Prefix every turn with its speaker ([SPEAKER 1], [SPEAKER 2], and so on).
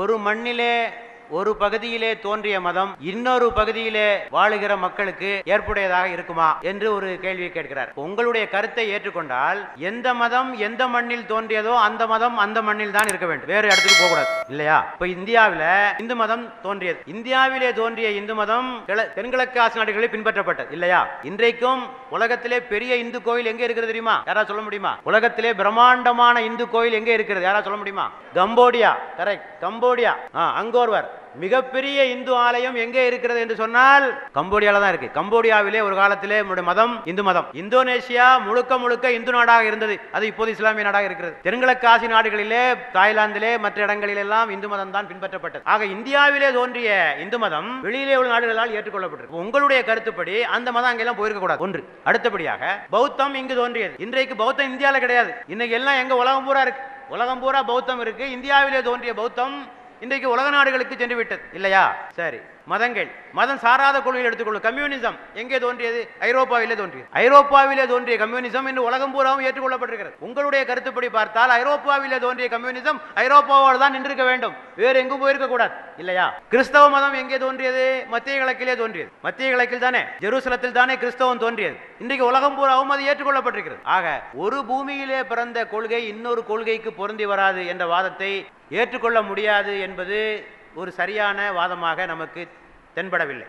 [SPEAKER 1] ஒரு மண்ணிலே ஒரு பகுதியிலே தோன்றிய மதம் இன்னொரு பகுதியிலே வாழுகிற மக்களுக்கு ஏற்புடையதாக இருக்குமா என்று ஒரு கேள்வியை கேட்கிறார். உங்களுடைய கருத்தை ஏற்றுக்கொண்டால் எந்த மதம் எந்த மண்ணில் தோன்றியதோ அந்த மதம் அந்த மண்ணில் தான் இருக்க வேண்டும். வேறு இடத்துக்கு போக கூடாது இல்லையா? இப்ப இந்தியாவில இந்து மதம் தோன்றியது. இந்தியாவிலே தோன்றிய இந்து மதம் தென்கிழக்கு ஆசிய நாடுகளில் பின்பற்றப்பட்டது. இல்லையா? இன்றைக்கும் உலகத்திலே பெரிய இந்து கோயில் எங்க இருக்கிறது தெரியுமா? யாராவது சொல்ல முடியுமா? உலகத்திலே பிரம்மாண்டமான இந்து கோயில் எங்க இருக்கிறது? யாராவது சொல்ல முடியுமா? கம்போடியா. கரெக்ட். கம்போடியா. ஆ, அங்கோர்வர் மிகப்பெரிய இந்து ஆலயம் எங்கே இருக்கிறது என்று சொன்னால் கம்போடியால தான் இருக்கு. கம்போடியாவிலே ஒரு காலத்திலே நம்முடைய மதம் இந்து மதம். இந்தோனேஷியா முழுக்க முழுக்க இந்து நாடாக இருந்தது. அது இப்போது இஸ்லாமிய நாடாக இருக்கிறது. தென்கிழக்கு ஆசிய நாடுகளிலே தாய்லாந்திலே மற்ற இடங்களிலெல்லாம் இந்து மதம் தான் பின்பற்றப்பட்டது. ஆக இந்தியாவிலே தோன்றிய இந்து மதம் வெளியிலே உள்ள நாடுகளால் ஏற்றுக்கொள்ளப்பட்டிருக்கு. உங்களுடைய கருத்துப்படி அந்த மதம் அங்கெல்லாம் போயிருக்க கூடாது ஒன்று. அடுத்தபடியாக பௌத்தம் இங்கு தோன்றியது. இன்றைக்கு பௌத்தம் இந்தியாவில் கிடையாது. இன்னைக்கு எல்லாம் எங்க உலகம் பூரா இருக்கு. உலகம் பூரா பௌத்தம் இருக்கு. இந்தியாவிலே தோன்றிய பௌத்தம் இன்றைக்கு உலக நாடுகளுக்கு சென்று விட்டது இல்லையா? சரி. மதங்கள் மதம் சாராத கொள்கையில் எடுத்துக்கொள்ளும். கம்யூனிசம் எங்கே தோன்றியது? ஐரோப்பாவிலே தோன்றியது. ஐரோப்பாவிலே தோன்றிய கம்யூனிசம் இன்று உலகம் பூராவும் ஏற்றுக்கொள்ளப்பட்டிருக்கிறது. உங்களுடைய கருத்துப்படி பார்த்தால் ஐரோப்பாவிலே தோன்றிய கம்யூனிசம் ஐரோப்பாவோடு தான் நின்றிருக்க வேண்டும். வேறு எங்கும் போயிருக்க கூடாது இல்லையா? கிறிஸ்தவ மதம் எங்கே தோன்றியது? மத்திய கிழக்கிலே தோன்றியது. மத்திய கிழக்கில் தானே? ஜெருசலத்தில் தானே கிறிஸ்தவம் தோன்றியது. இன்றைக்கு உலகம் பூராவும் அது ஏற்றுக்கொள்ளப்பட்டிருக்கிறது. ஆக ஒரு பூமியிலே பிறந்த கொள்கை இன்னொரு கொள்கைக்கு பொருந்தி வராது என்ற வாதத்தை ஏற்றுக்கொள்ள முடியாது என்பது ஒரு சரியான வாதமாக நமக்கு தென்படவில்லை.